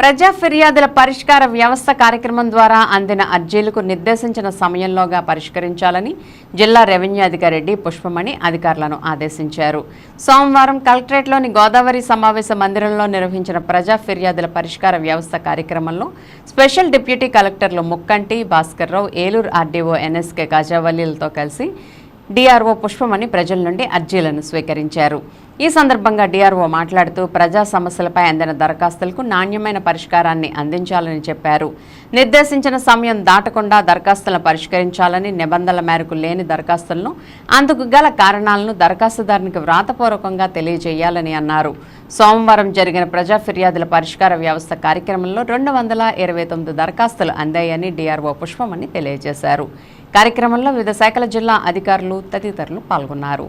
ప్రజా ఫిర్యాదుల పరిష్కార వ్యవస్థ కార్యక్రమం ద్వారా అందిన అర్జీలకు నిర్దేశించిన సమయంలోగా పరిష్కరించాలని జిల్లా రెవెన్యూ అధికారి పుష్పమణి అధికారులను ఆదేశించారు. సోమవారం కలెక్టరేట్లోని గోదావరి సమావేశ మందిరంలో నిర్వహించిన ప్రజా ఫిర్యాదుల పరిష్కార వ్యవస్థ కార్యక్రమంలో స్పెషల్ డిప్యూటీ కలెక్టర్లు ముక్కంటి భాస్కర్రావు ఏలూరు ఆర్డీఓ ఎన్ఎస్కే గజావల్లిలతో కలిసి డిఆర్ఓ పుష్పమణి ప్రజల నుండి అర్జీలను స్వీకరించారు. ఈ సందర్భంగా డిఆర్ఓ మాట్లాడుతూ ప్రజా సమస్యలపై అందిన దరఖాస్తులకు నాణ్యమైన పరిష్కారాన్ని అందించాలని చెప్పారు. నిర్దేశించిన సమయం దాటకుండా దరఖాస్తులను పరిష్కరించాలని నిబంధనల మేరకు లేని దరఖాస్తులను అందుకు గల కారణాలను దరఖాస్తుదారునికి వ్రాతపూర్వకంగా తెలియజేయాలని అన్నారు. సోమవారం జరిగిన ప్రజా ఫిర్యాదుల పరిష్కార వ్యవస్థ కార్యక్రమంలో రెండు వందల ఇరవై తొమ్మిది దరఖాస్తులు అందాయని డిఆర్ఓ పుష్పమణి తెలియజేశారు. కార్యక్రమంలో వివిధ శాఖల జిల్లా అధికారులు తదితరులు పాల్గొన్నారు.